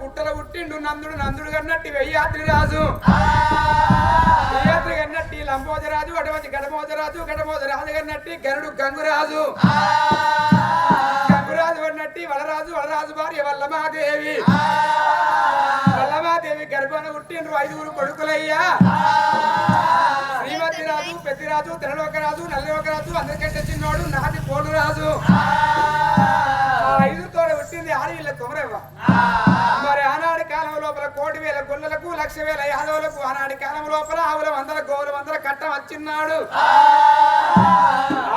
పుట్టల పుట్టిండు నందుడు నందుడు కన్నట్టి వెయ్యాద్రి రాజు. వెయ్యాద్రి కన్నట్టి లంబోదరాజు అటువంటి గడమోదరాజు గడమోదరాజు కన్నట్టి గరుడు గంగురాజు. గంగురాజు అన్నట్టి వలరాజు వలరాజు భార్య వల్లమాదేవి వల్లమాదేవి గర్భాన పుట్టిండ్రు ఐదుగురు కొడుకులయ్యా. శ్రీమతి రాజు పెద్దిరాజు తెరలోకరాజు నల్లలోకరాజు అందరికంటే చిన్నోడు నాటి పోడు రాజు ఆ ఐదుతో పుట్టింది ఆడవిళ్ళ కుమరవ్వ. మరి ఆనాటి కాలం లోపల కోటి వేల గొల్లలకు లక్ష వేల యాదవులకు ఆనాటి కాలం లోపల ఆవుల వందల గోవుల వందల కట్ట వచ్చిన్నాడు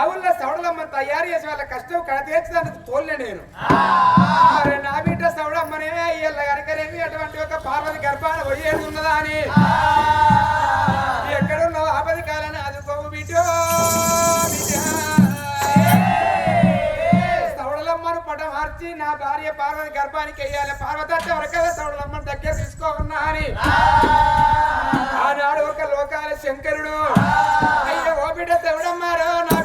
ఆవుల సౌడలమ్మ తయారు చేసి వాళ్ళ కష్టం కడతీర్చడానికి తోలే నేను. మరి నా బిడ్డ సౌడమ్మనే ఇయ్యాల కనుకనేమి అటువంటి ఒక పార్వతి గర్భాన పోయేది ఉన్నదా అని? ఎక్కడున్నావు ఆపది కాలని అదుకోవు బిడ్డో బిడ్డ? వచ్చి నా భార్య పార్వతి గర్భానికి వెయ్యాలి పార్వతి అంటే దగ్గర తీసుకోకున్నా అని. ఆనాడు ఒక లోకాల శంకరుడు. అయ్యో ఓ బిడ్డ తెవడమ్మారో నా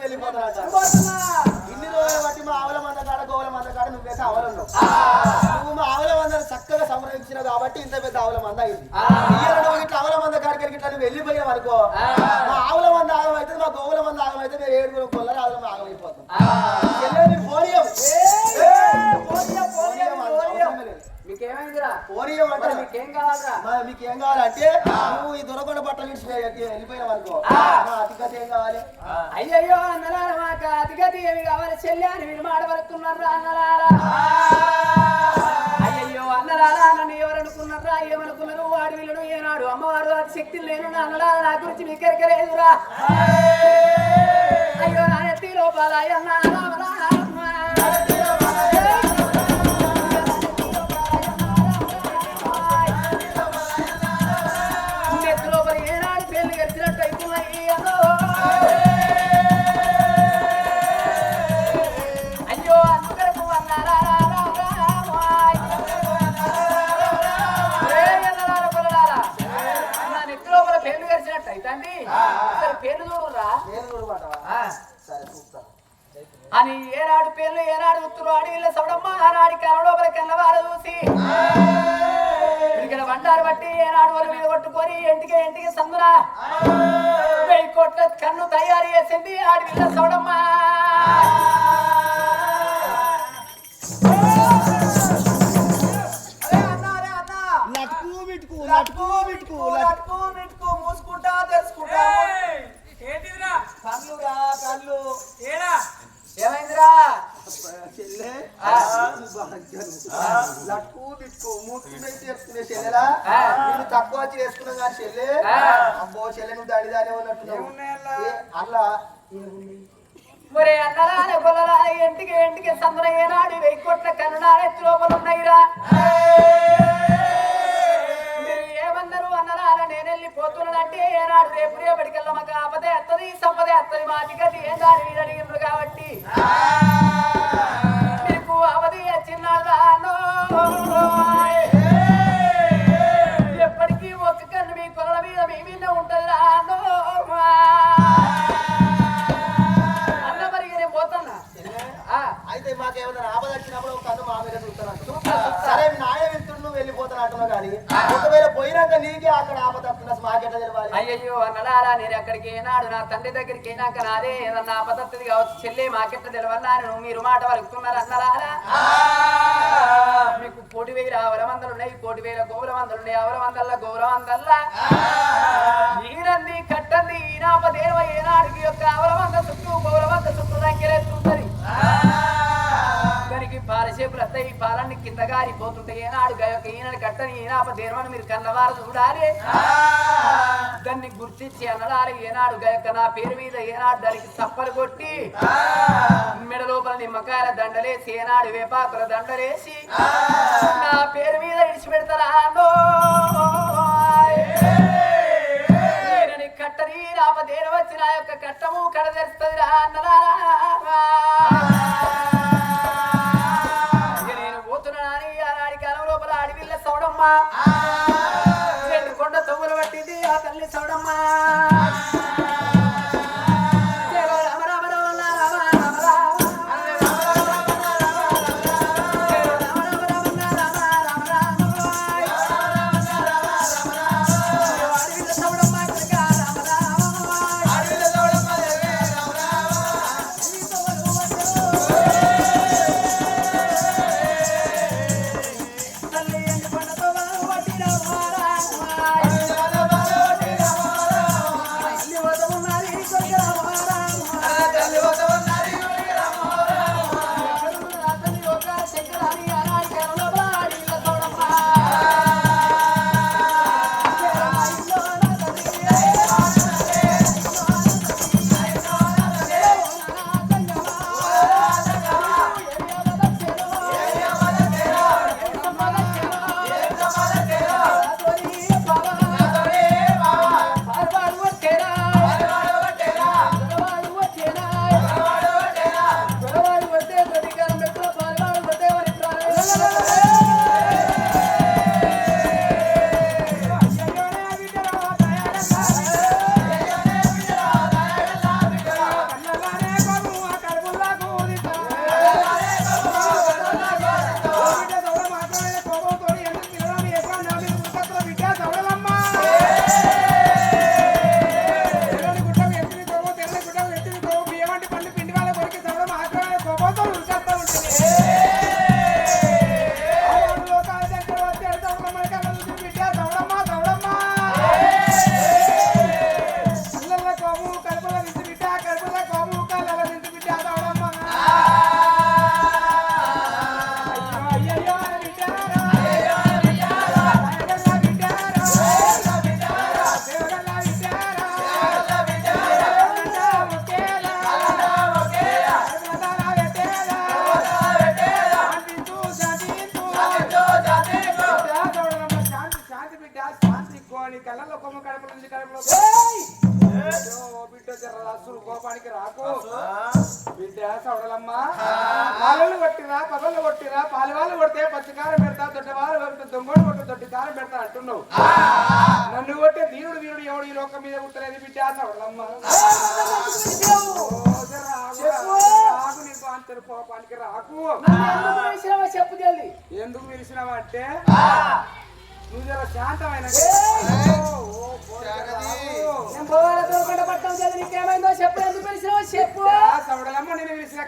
వెళ్ళిపోతాడట పోతున్నా ఇన్ని రోజులు బట్టి మా ఆవుల మంద కాడ గోవుల మంద కాడ నువ్వైతే ఆవులున్నావు నువ్వు మా ఆవుల మందని చక్కగా సంరక్షించినావు కాబట్టి ఇంత పెద్ద ఆవుల మంద అయింది. నువ్వు ఇట్లా ఆవుల మంద కాడికి ఇట్లా నువ్వు వెళ్ళిపోయావు అనుకో మా ఆవుల మంద ఆగం అయితే మా గోవుల మంద ఆగం అయితే మేము ఏడుగురు కొల్లరు ఆవుల ఆగం అయిపోతాం మీకేం కావాలంటే నువ్వు ఈ దొరకొండ బట్టలు వెళ్ళిపోయినావు అనుకో. అతిగతి ఏం కావాలి? అయ్యయ్యో అన్నలారా మాకు అతిగతి ఏమి కావాలి? చెల్లి అని మీరు మాడబడుతున్నారా అన్నలారా? అయ్యయ్యో అన్నలారా నన్ను ఎవరనుకున్నారా ఏమనుకున్నారు? వాడు వీళ్ళను ఏనాడు అమ్మవారు అది శక్తి లేను అన్నలారా నా గురించి మీకు ఎరకలేదురా అయ్యో నా ఎత్తి లోపాల ఏనాడు పేర్లు గడిచినట్టు అయ్యో అందుకరకు అన్నారా పేర్లు గడిచినట్టు అయితండి పేర్లు చూడురా సరే అని ఏనాడు పేర్లు ఏనాడు ఉత్తరు అడవిలో సవడమ్మ ఆనాడి కల లోపల కన్నవారు చూసి. బండారు బట్టి ఏనాడు వాళ్ళ మీద కొట్టుకొని ఎంటికి ఎంటికి సందున వెయ్యి కోట్ల కన్ను తయారు చేసింది బిటుకు లటుకు బిటుకు మూసుకుంటా తెలుసుకుంటా. ఏంటిదిరా? కళ్ళురా కళ్ళు ఏడా? ఏమైందిరా? చెల్లె ఆ. లటుకు బిటుకు మూసుకుంటే తెలుసుకునే చెల్లెలా నేను తక్కువ చేసుకున్నా కానీ చెల్లె అబ్బో చెల్లె నువ్వు దాడిదానే ఉన్నట్టున్నావు ఏమున్నాయి అల్లా? ఏ, అల్లా మరి అన్నలానే గొల్లలానే ఎంటికి ఎంటికి సందున ఏనాడు వెయ్యి కోట్ల కన్ను నానెత్తి లోపల ఉన్నాయిరా మీరు ఏమన్నారు అన్నలాల నేను వెళ్ళిపోతున్నానంటే ఏనాడు రేపు రేపటికల్లా మాకు ఆపదే అత్తది సంపదే అత్తది మాటికది ఏం దాని మీద అడిగిండ్రు కాబట్టి అయితే మాకేమైనా ఆపద వచ్చినప్పుడు ఒక కన్ను మా మీద చూస్తాను సరే నాయ వెళ్తుండు నువ్వు కానీ ఒకవేళ పోయినాక నీకే అక్కడ ఆపద వస్తున్నా తెలవాలి? అన్నలారా నేను ఎక్కడికి ఏనాడు నా తండ్రి దగ్గరికి అయినాక నాదే ఏదన్నా ఆపదత్తుది కావచ్చు చెల్లి మాకెట్ట తెలవన్నారు నువ్వు మీరు మాట వలుకుతున్నారు అన్నలారా మీకు కోటి వేల ఆవల మందలు ఉన్నాయి కోటి వేల గోవుల మందలు ఉన్నాయి ఆవల మందల్లా గోవుల మందల్లా. నీరంది కట్టంది ఈనాప దేవ ఏనాడికి యొక్క ఆవల మంద చుట్టూ గోవుల మంద చుట్టూ రంకెలేస్తుంటది దానికి పాలసేపులు వస్తాయి. ఈ పాలన్నీ కింద గారిపోతుంటాయి ఏనాడు గయొక్క ఈనాడు కట్టని ఈనాప దేవని మీరు కన్నవారు చూడాలి దాన్ని గుర్తించి అనడాలి ఏనాడు గయొక్క నా పేరు మీద ఏనాడు దానికి చప్పలు కొట్టి మెడ లోపల నిమ్మకాయల దండలేసి ఏనాడు వేపాకుల దండలేసి నా పేరు మీద ఇడిచిపెడతారా కట్టని రాప దేని వచ్చి నా యొక్క కట్టము కడదెరుస్తుంది రా అన్నరా అడవిల్ల రెండు కొండ తవ్వులు పట్టింది ఆ తల్లి సౌడమ్మ.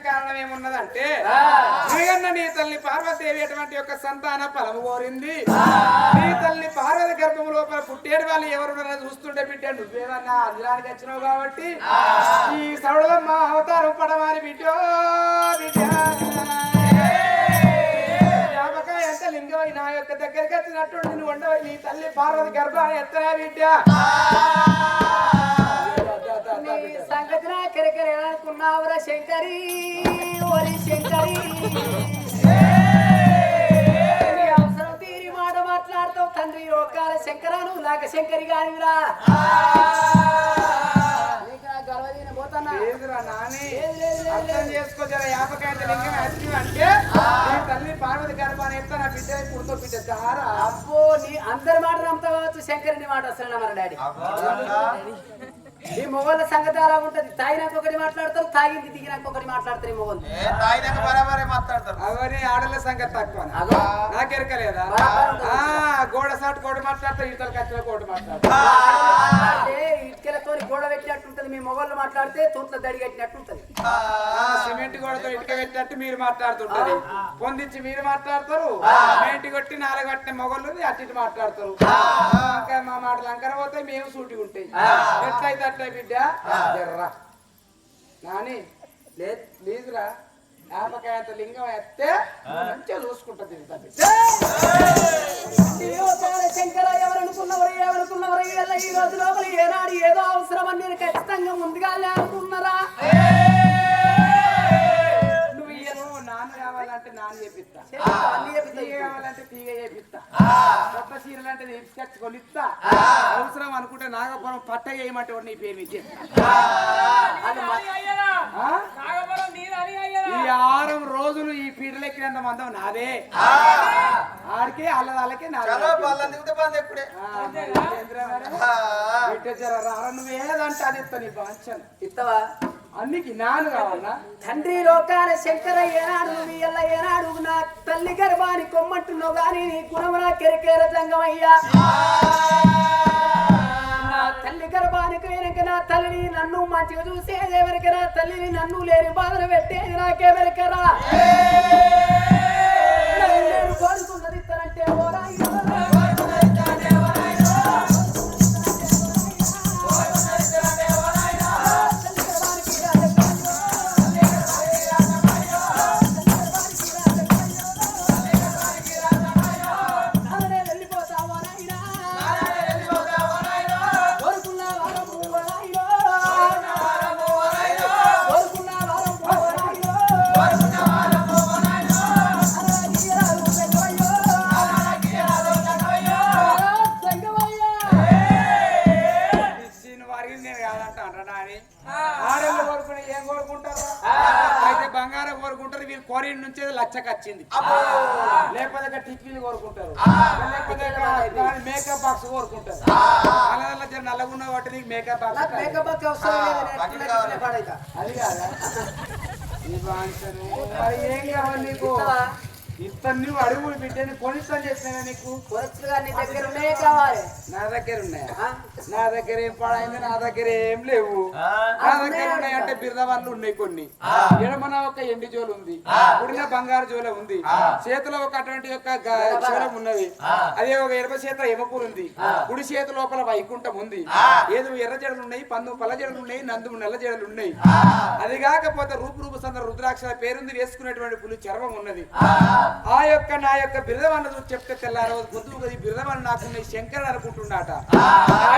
కారణం ఏమున్నదంటే జగన్న నీ తల్లి పార్వతీదేవి అటువంటి యొక్క సంతాన ఫలము కోరింది. నీ తల్లి పార్వతి గర్భము లోపల పుట్టేడు వాళ్ళు ఎవరున్నారో చూస్తుంటే బిడ్డ నువ్వేమన్నా అంజనానికి వచ్చినావు కాబట్టి ఈ సవడలమ్మ అవతారం పడమారి బిడ్డ బిడ్డ. లింగమై నా యొక్క దగ్గరికి వచ్చినట్టు నువ్వు ఉండవు నీ తల్లి పార్వతి గర్భాన్ని ఎత్తనా బిడ్డ. సంగతి నా కెరకెర అనుకున్నావురా శంకరి? ఓరి శంకరి. అవసరం తీరి మాట మాట్లాడతావు తండ్రి ఒకాల శంకరా నువ్వు నాకు శంకరి కానివిరా. నాని? అర్థం చేసుకో జర లింగం వచ్చి అంటే. అబ్బో నీ అందరి మాట నమ్ముతా కావచ్చు శంకరుని మాట వస్తున్నా మన డాడీ. ఈ మొగోళ్ళ సంగతి అలా ఉంటది. తాగినాక ఒకటి మాట్లాడతారు తాగింది దిగినాక ఒకటి మాట్లాడతారు ఈ మొగోళ్ళు. తాగినాక బరాబరే మాట్లాడతారు. అవన్నీ ఆడల సంగతి తక్కువ. నాకెరకలేదా? బరాబర్ ఉంటుంది. ఆ గోడ సాటు కోటి మాట్లాడతా ఇతల కచ్చిన కోటి మాట్లాడతా అంటే ఇటుకలతో గోడ పెట్టినట్టుంటది మీ మొగోళ్ళు మాట్లాడితే తూట్ల దడి కట్టినట్టుంటది ఆ సిమెంట్ గోడతో ఇటుక పెట్టినట్టు మీరు మాట్లాడుతుంటారు. పొందించి మీరు మాట్లాడతారు. మేంటి కొట్టి నాలుగు కట్టిన మొగళ్ళు అటు ఇటు మాట్లాడతారు. ఇంకా మా మాటలు అంకర పోతాయి మేము సూటిగా ఉంటాయి. ఎట్లయితే అట్లే బిడ్డ? జర్రా. నాని లేదు లేదురా. యాపకాయంత లింగం ఎత్తే మంచిగా చూసుకుంటది శంకర ఎవరనుకున్నవరు ఎవరనుకున్నవరు ఈ రోజు లోపల ఏనాడు ఏదో అవసరం కొత్త చీరలు అంటే తీసుకొచ్చి కొనిస్తా అవసరం అనుకుంటే నాగపురం పట్ట చేయమంటే వాడు నీ పేరు మీద చెప్తా. నీది అయ్యరా. ఆ? నాగపురం నీది అని అయ్యరా. ఈ ఆరం రోజులు ఈ మందం నాదే. ఆడికే జర రారా నువ్వు ఏదంటే అది ఇస్తా నీ బాంచను. ఇత్తవా? అన్నికి నాను కావాలా? తండ్రి లోకాల శంకర ఏనాడు నువ్వు ఎల్ల ఏనాడు నా తల్లి గర్భాన్ని కొమ్మంటున్నావు గాని నీ గుణం నా కెరికేర తంగమయ్యా. నా తల్లి గర్భానికి వెనక నా తల్లిని నన్ను మంచిగా చూసేది ఎవరికి నా తల్లిని నన్ను లేని బాధలు పెట్టేది నాకెవరికరా? నన్ను తనంటే కోరుకున్నది మరి ఏం కావాలి నీకు ఇస్తావా? ఇతను నువ్వు అడుగు బిడ్డని కొనిస్తాను చేసినా నీకు? నీ దగ్గర ఉన్నాయే కావాలి. నా దగ్గర ఉన్నాయా? ఆ? నా దగ్గర ఏం పాడైంది? నా దగ్గర ఏం లేవు. నా దగ్గర ఉన్నాయి అంటే బిర్ద వాళ్ళు ఉన్నాయి కొన్ని. ఎడమన ఒక ఎండి జోలు ఉంది. కుడిన బంగారు జోల ఉంది. చేతిలో ఒక అటువంటి యొక్క శూలం ఉన్నది. అదే ఒక ఎడమ చేత ఎమపూలు ఉంది. కుడి చేతి లోపల వైకుంఠం ఉంది. ఏదో ఎర్ర జడలు ఉన్నాయి పందు పల్ల జడలు ఉన్నాయి నందు నల్ల జడలు ఉన్నాయి. అది కాకపోతే రూపు రూపు సందర రుద్రాక్ష పేరుంది వేసుకునేటువంటి పులి చర్మం ఉన్నది. ఆ యొక్క నా యొక్క బిరుదమన్న చూసి చెప్తే తెల్లారు పొద్దు ఈ బిరుదమన్న నాకు శంకర్ అనుకుంటున్నాట.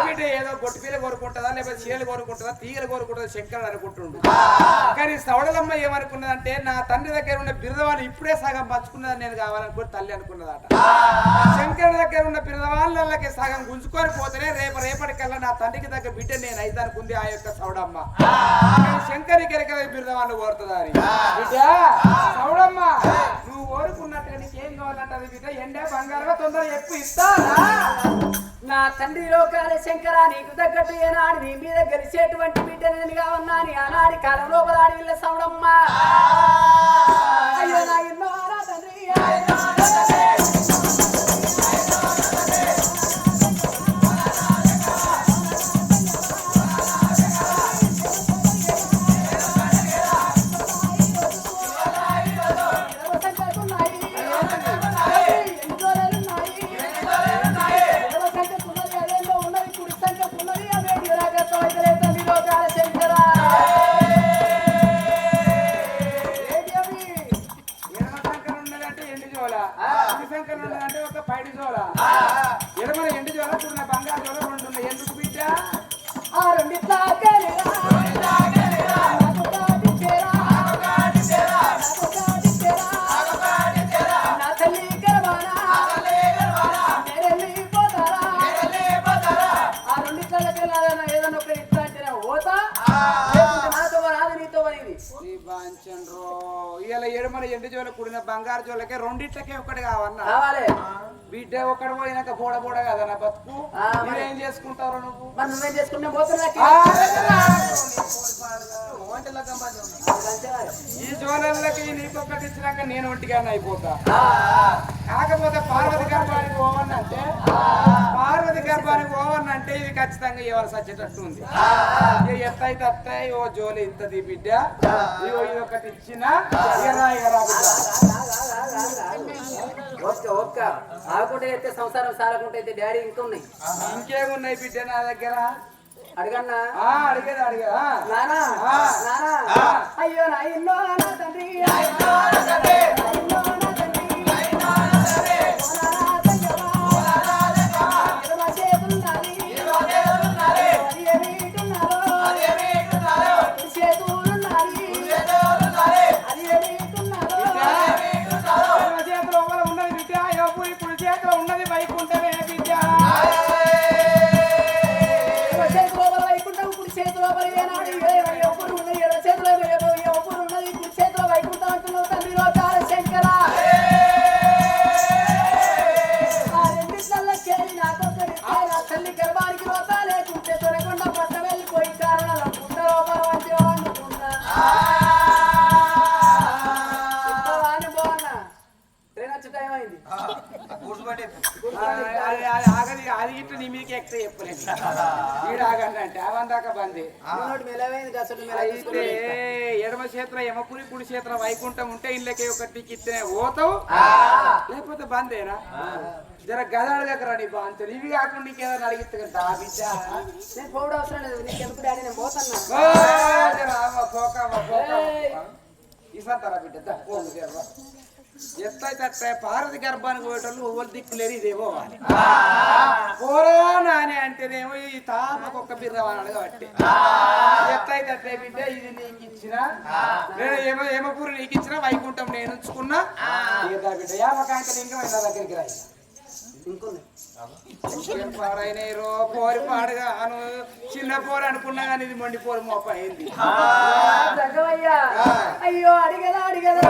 బిడ్డ ఏదో గొట్టు పిల్ల కోరుకుంటుందా లేకపోతే చీరలు కోరుకుంటుందా తీగలు కోరుకుంటుందా శంకర్ అనుకుంటుండు. కానీ సవడలమ్మ ఏమనుకున్నదంటే నా తండ్రి దగ్గర ఉన్న బిరుదవాళ్ళు ఇప్పుడే సగం పంచుకున్నదని నేను కావాలనుకుని తల్లి అనుకున్నదట. శంకర్ దగ్గర ఉన్న బిరుదవాళ్ళకి సగం గుంజుకొని పోతేనే రేపు రేపటికల్లా నా తండ్రికి దగ్గర బిడ్డ నేను అయితే అనుకుంది ఆ యొక్క సౌడమ్మ. శంకరికి బిరుదవాళ్ళు కోరుతుందా అని. బిడ్డ సౌడమ్మ. నువ్వు కోరుకున్నట్టుగా నీకేం కావాలంటది బిడ్డ? ఎండే బంగారం తొందరగా ఎక్కువ ఇస్తారా నా తండ్రి లోకాల శంకర నీకు తగ్గట్టు ఏనాడు నీ మీద గెలిచేటువంటి బిడ్డని కావన్నా నీ ఆనాడి కాలం లోపల వీళ్ళ సౌడమ్మ. అయ్యో నా నా తండ్రి. ఒక పైడి జోల. ఎడమల ఎండు జోల బంగారు జోల బంగారు జోలకే రెండిట్లకే ఒకటి కావన్నా? బిడ్డ ఒకటి పోయినాక బోడ బోడ కదా నా బతుకు. నువ్వేం? చేసుకుంటావు? నువ్వు చేసుకుంటే ఈ జోలల్లకి నీకొక్కటి ఇచ్చినాక నేను ఒంటిగానే అయిపోతా. కాకపోతే పార్వతి గర్భానికి పోవన్నంటే? పార్వతి గర్భానికి పోవన్నంటే ఇది ఖచ్చితంగా ఇవ్వాల్సి వచ్చేటట్టు ఉంది. ఇక ఎత్తైతే అత్తాయి ఓ జోలి ఇత్తది బిడ్డ. ఇది ఒకటి ఇచ్చిన ఇగరా బిడ్డ. ఓకే ఓకే ఆకుంటే అయితే సంసారం సారకుంటే అయితే డాడీ ఇంకా ఉన్నాయి ఇంకేమున్నాయి బిడ్డ నా దగ్గర? అడగన్నా? ఆ అడిగేది అడిగేదా. నానా? ఆ. నానా? అయ్యో నా నా తండ్రి? బంది అయితే ఎడమ చేతిలో యమపురి కుడి చేతిలో వైకుంఠం ఉంటే ఇళ్ళకి ఒకటి ఇస్తే పోతావు? లేకపోతే బందేనా జర గదాడు దగ్గర నీ బాంచలు ఇవి కాకుండా నీకేదైనా అడిగితే కదా బిడ్డ. నేను పోవడం అవసరం లేదు. నీకు ఎందుకు డాడీ? నేను పోతున్నా బిడ్డ ఎత్తైతే అట్టే పార్వతి గర్భానికి పోయేటోళ్ళు ఎవరు దిక్కులేరు ఇదే పోవాలి. పోరా నాని అంటేనేమో ఈ తాపకు ఒక్క బిర్రవాడు కాబట్టి ఎత్తైతే అట్టే బిడ్డ ఇది నీకు ఇచ్చిన నేను ఏమో ఏమపూరి నీకు ఇచ్చిన వైకుంఠం నేను ఉంచుకున్నా. బిడ్డ యామకాంత ఇంకా దగ్గరికి రాయి. పోరి పాడుగా అను చిన్న పోరు అనుకున్నా కానీ ఇది మొండి పోరు మోప అయింది. అయ్యో అడిగదా అడిగదా?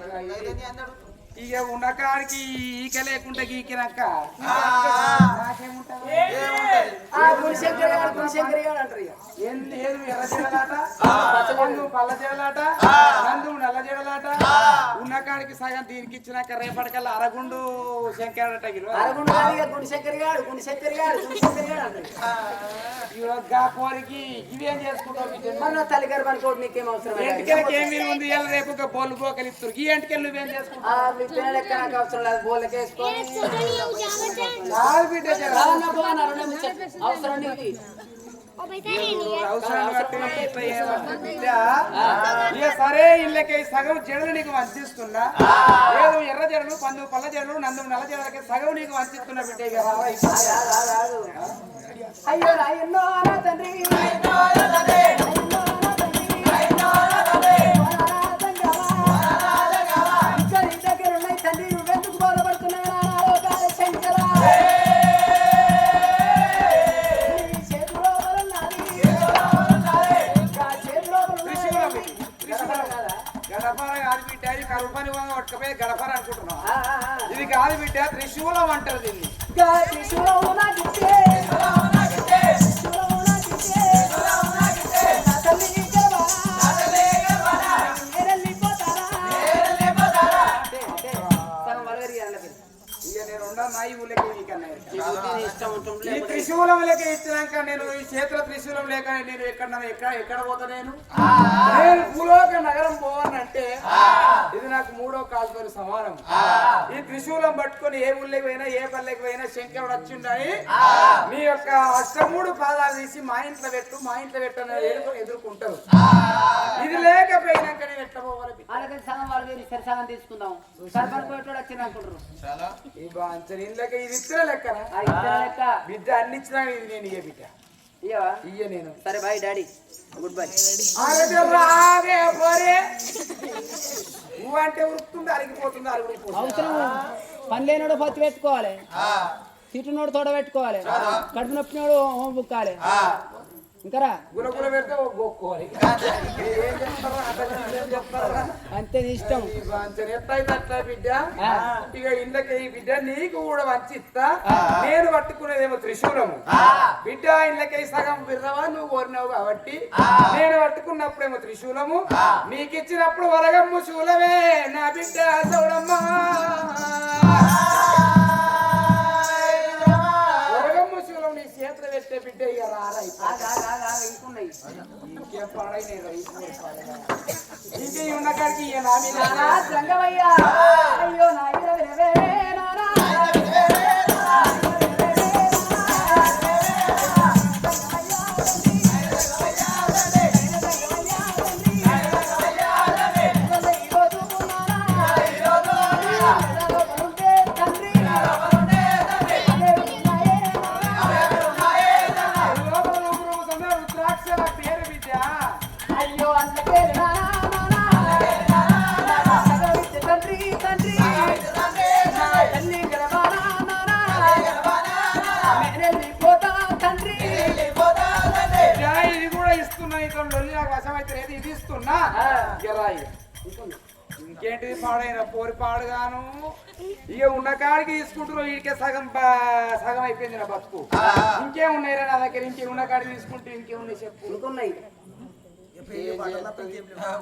ഞാൻ ఇక ఉన్న కాడికి ఈక లేకుండా గీకినాక ఏంది ఎర్ర పల్ల నందు నల్ల జడలాట ఉన్న కాడికి సగం దీనికి ఇచ్చినాక రేపటికల్లా అరగుండు శంకరట అరగుండు గారు ఇక గుడిశంకరి గారు గుడిశంకరి గారు గుడిశంకరి గారు అంటారు గా కోరికి ఇవేం చేసుకుంటావు బిడ్డ? మరి నా తల్లి గారు పనుకోవడం నీకేం అవసరం ఎంటికలకి ఏం విలువ ఉంది? రేపు ఒక బోలు బోకలు ఇస్తారు ఈ ఎంటికలు నువ్వేం చేసుకుంటావు? నాకు అవసరం లేదు బిడ్డ. అవసరం సరే ఇళ్ళకి సగం జడలు నీకు వంచిస్తున్నా. ఏదో ఎర్ర జడలు పందు పల్ల జడలు నందు నల్ల జడలకి సగం నీకు వంచిస్తున్నా బిడ్డ. అయ్యో అయ్యో నా తండ్రి. పల్లెకి పోయినా శంకరుడు వచ్చిండని మీ యొక్క అష్టమూడు పాదాలు తీసి మా ఇంట్లో పెట్టు మా ఇంట్లో పెట్టు అని ఎదురు ఎదుర్కొంటారు. ఇది లేకపోయినాక నేను ఎట్లా పోవాలి అలాగే సగం వలవేరి సరి సగం తీసుకుందాం. సర్పంచ్ పోయేటోడు వచ్చింది అనుకుంటారు. ఈ బాంచని ఇళ్ళకి ఇది ఇచ్చిన లెక్క. బిడ్డ అన్ని ఇచ్చినా ఇది నేను ఇయ్య బిడ్డ. ఇయ్య నేను. సరే బాయ్ డాడీ. Good bye. ఆరోగ్యం రాగే పోరే. నువ్వు అంటే ఉరుకుతుంది అరిగిపోతుంది అవసరం పని లేనోడు పత్తి పెట్టుకోవాలి. తిట్టునోడు తోడ పెట్టుకోవాలి. కడుపు నొప్పినోడు హోం బుక్కాలి. ఇంకరా? అంతే ఇష్టం. ఇక ఇండ్లకి ఈ బిడ్డ నీకు కూడా వంచి ఇస్తా నేను పట్టుకునేదేమో త్రిశూలము. బిడ్డ ఇండ్లకి సగం బిర్రవా నువ్వు కోరినావు కాబట్టి. నేను పట్టుకున్నప్పుడేమో త్రిశూలము. నీకు ఇచ్చినప్పుడు వలగమ్ము శూలమే. నా బిడ్డ చూడమ్మా బిడ్డ ఇక రారా. ఇంకున్నాయి ఇంకేం పాడైనది ఇంకే ఉన్న కాడికి అయ్యో నా ఇట్లా లొల్లి నాకు వశమైతే లేదు ఇది ఇస్తున్నా. ఇక. రాయి ఇంకేంటిది పాడైన? పోరి పాడుగాను. ఇక ఉన్న కాడికి తీసుకుంటున్నావు వీడికే సగం సగం అయిపోయింది నా బతుకు. ఇంకేం ఉన్నాయి నా దగ్గర? ఇంకే ఉన్న కాడికి తీసుకుంటే ఇంకేమున్నాయి చెప్పు. ఇంకున్నాయి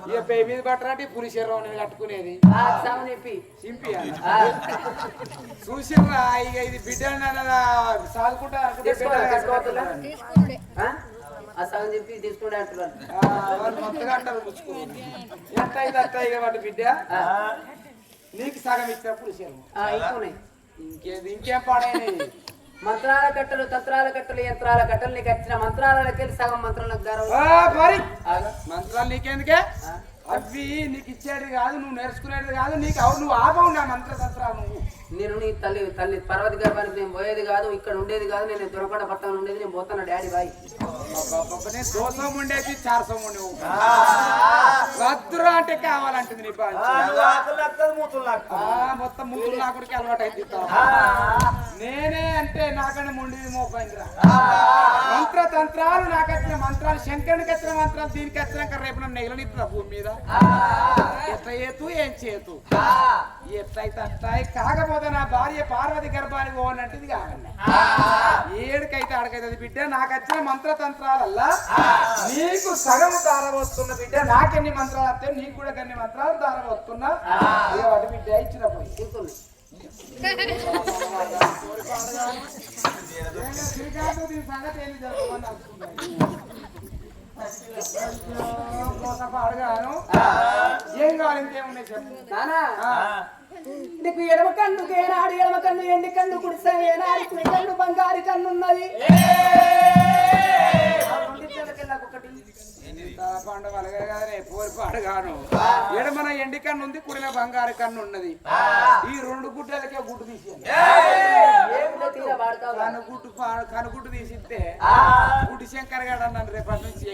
ఇక పే మీద పట్టరంటే పులిశేరం నేను కట్టుకునేది. సింపి చూసిర్రా ఇక ఇది బిడ్డ సాదుకుంటా అనుకుంటే ఆ? సగం చెప్పి తీసుకుంటే అంటున్నారు మొత్తగా అంటారు పుచ్చుకో. ఎంత అయితే ఇక వాటి బిడ్డ? నీకు సగం ఇచ్చిన పులిశేరం ఆ, ఇంకున్నాయి ఇంకేది ఇంకేం పాడైనది మంత్రాల కట్టలు తంత్రాల కట్టలు యంత్రాల కట్టలు నీకు వచ్చిన మంత్రాలకి వెళ్ళి సగం మంత్రాలకు ఆగు. మంత్రాలు నీకెందుకే? అవి నీకు ఇచ్చేది కాదు నువ్వు నేర్చుకునేది కాదు నీకు అవు నువ్వు ఆపవు నా మంత్ర తంత్రాలు నువ్వు నేను నీ తల్లి తల్లి పర్వత గర్భానికి నేను పోయేది కాదు ఇక్కడ ఉండేది కాదు నేను దొరకడ పట్టణం ఉండేది నేను పోతాను డాడీ బాయ్. దోసం ఉండేది చారసం ఉండేవు రద్దురా అంటే కావాలంటుంది నీ. ఆ, మొత్తం ముగ్గురు నా కొడుకు అలవాటు అయితే నేనే అంటే నాకన్నా ముండిది మోపైందిరా. మంత్ర తంత్రాలు నాకు వచ్చిన మంత్రాలు శంకరునికి వచ్చిన మంత్రాలు దీనికి వచ్చినాక రేపు నన్ను నెగలనిస్తున్నా భూమి మీద? ఎట్లా చేతు ఏం చేతు? ఎట్లయితే అట్టాయి కాకపోతే నా భార్య పార్వతి గర్భానికి పోనట్టు ఇది కావాలి ఏడుకైతే ఆడకైతే బిడ్డ నాకు వచ్చిన మంత్రతంత్రాలల్లా నీకు సగం దార వస్తున్న బిడ్డ నాకెన్ని మంత్రాలు వస్తాయి నీకు కూడా కొన్ని మంత్రాలు దార వస్తున్నా ఇక వాటి బిడ్డ ఇచ్చిన పోయి అడగాను ఏం కావాలి ఇంకేమున్నాయి చెప్పు నీకు ఎడమ కన్ను ఏనాడు ఎడమ కన్ను ఎండి కన్ను కుడిసా ఏనాడు కుడి కన్ను బంగారు కన్ను ఉన్నది ఆ రెండిట్లకెళ్ళి నాకు ఒకటి ఇంత పండు వలగ కదనే పోరి పాడుగాను. ఎడమన ఎండి కన్ను ఉంది కుడిల బంగారు కన్ను ఉన్నది. ఈ రెండు గుడ్డలకే గుడ్డు తీసేయండి. ఏమిటో తీరా వాడతావు? కను గుడ్డు పా- కను గుడ్డు తీసిస్తే గుడ్డు శంకర్ గారు అన్నాను రేపటి నుంచి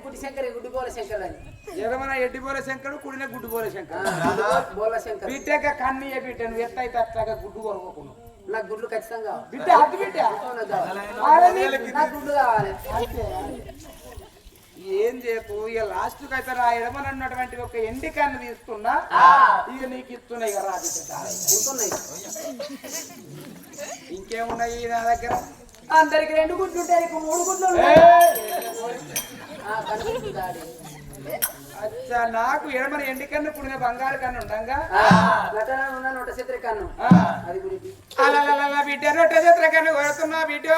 గుడి శంకర్ గుడి బోల శంకర్ అని. ఎడమన ఎడ్డి పోలే శంకరు కుడిన గుడ్డు పోలే ఆ, శంకర్. గుడి బోల- బోల శంకర్. బిడ్డక కన్ను ఏ బిడ్డ నువ్వు అట్లాగా గుడ్డు కొనుక్కోకును నాకు గుడ్లు ఖచ్చితంగా బిడ్డ అద్దు బిడ్డ? నాకు కావాలి. ఆడది. నాకు గుడ్లు కావాలి. ఏం చేయకు? ఇక లాస్ట్కి అయితే రా ఎడమన ఉన్నటువంటి ఒక ఎండి కన్ను తీసుకున్నా ఇక నీకు ఇస్తున్నాయి కదా. ఎంతున్నాయి ఇంకేమున్నాయి నా దగ్గర? అందరికి రెండు గుడ్లు ఉంటాయి మూడు గుడ్లు అచ్చా నాకు ఎడమన ఎండి కన్ను కుడిన బంగారు కన్ను ఉండంగా? నటన ఉన్న నూట చిత్ర కన్ను. అది గురించి. అలలలల బిడ్డ రొట్టె చేతుల కన్ను కొడుతున్నా బిడ్డ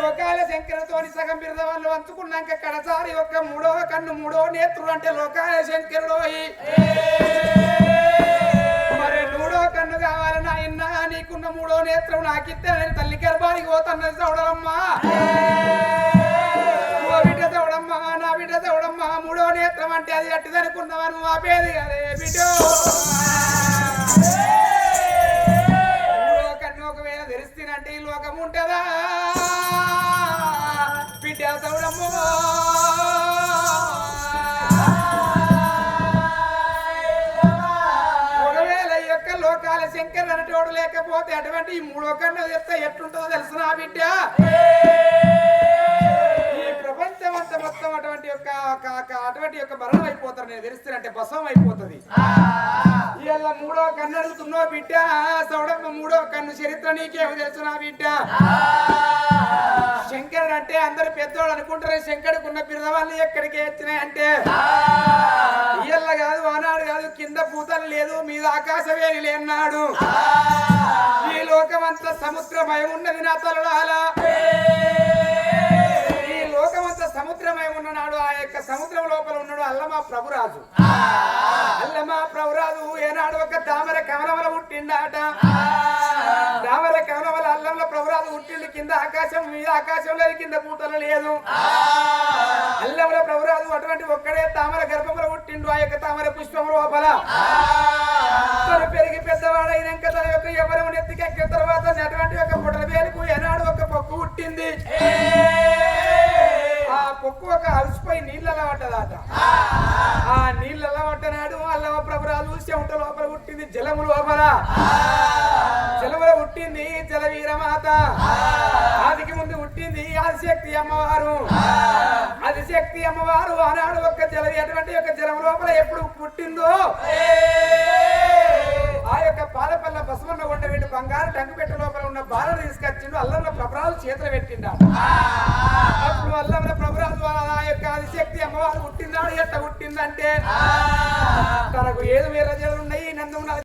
లోకాల శంకరుతోని సగం బిరద వాళ్ళు వంచుకున్నాక కడసారి ఒక మూడో కన్ను మూడో నేత్రుడు అంటే లోకాల శంకరుడు మూడో కన్ను కావాలి నాయన్న నీకున్న మూడో నేత్రం నాకిస్తే నేను తల్లి గర్భానికి పోతున్నది చూడమ్మా బిడ్డ చూడమ్మా నా బిడ్డ చూడమ్మా మూడో నేత్రం అంటే అది గట్టిదనుకున్నావా నువ్వు ఆపేది కదే బిడ్డ. మూడో కన్ను ఒకవేళ తెరిస్తేనంటే ఈ లోకం ఉంటుందా? బిడ్డ చూడమ్మా లేకపోతే అటువంటి ఈ మూడో కన్నా తెస్తే ఎట్లుంటుందో తెలుసు నా బిడ్డ మొత్తం అటువంటి యొక్క అటువంటి యొక్క మరణం అయిపోతారు. నేను తెలుస్తానంటే బసం అయిపోతుంది. ఇలా మూడో కన్ను అడుగుతున్నో బిడ్డ. సౌడమ్మ మూడో కన్ను చరిత్ర నీకేమో తెలుసు నా బిడ్డ. శంకరుడు అంటే అందరు పెద్దోడు అనుకుంటారు శంకరుడికి ఉన్న పిల్లవాళ్ళు ఎక్కడికి వచ్చినాయంటే ఇయ్యల్ల కాదు ఆనాడు కాదు కింద పూతలు లేదు మీద ఆకాశవేణి లేనాడు ఈ లోకమంతా సముద్రమయం ఉన్నది నా లోకమంతా సముద్రమై ఉన్ననాడు ఆ యొక్క సముద్రం లోపల ఉన్నాడు అల్లమా ప్రభురాజు. అల్లమా ప్రభురాజు ఏనాడు ఒక దామర కమలమల పుట్టిండాట. దామర కమలమల అల్లంలో ప్రభురాజు పుట్టిండు కింద ఆకాశం మీద ఆకాశం లేదు కింద పూతలు లేదు. అల్లంలో ప్రభురాజు అటువంటి ఒక్కడే తామర గర్భంలో పుట్టిండు ఆ యొక్క తామర పుష్పం లోపల. పెరిగి పెద్దవాడైనాక తన యొక్క ఎవరు నెత్తికెక్కిన తర్వాత అటువంటి ఒక పుటల వేలుకు ఏనాడు ఒక పొక్కు పుట్టింది. ఆ పొక్కు ఒక అలసిపోయి నీళ్ళలా పడ్డదాట ఆ నీళ్ళలా పడ్డనాడు అల్లవ ప్రభురాలు చెమట లోపల పుట్టింది జలము లోపల. జలములో పుట్టింది జలవీరమాత. ఆదికి ముందు పుట్టింది ఆదిశక్తి అమ్మవారు. ఆదిశక్తి అమ్మవారు ఆనాడు ఒక జల ఎటువంటి యొక్క జలం లోపల ఎప్పుడు పుట్టిందో? ఆ యొక్క పాలపల్ల బసవన్న కొండ వెండి బంగారు టంగు పెట్ట లోపల ఉన్న బాలను తీసుకొచ్చిండు అల్లంలో ప్రభరాలు చేతులు పెట్టిండ. అప్పుడు అల్లంలో ప్రభరాలు ఆ యొక్క ఆదిశక్తి అమ్మవారు పుట్టిందాడు ఎట్ట పుట్టిందంటే? తనకు ఏడు వేల జలు ఉన్నాయి నందు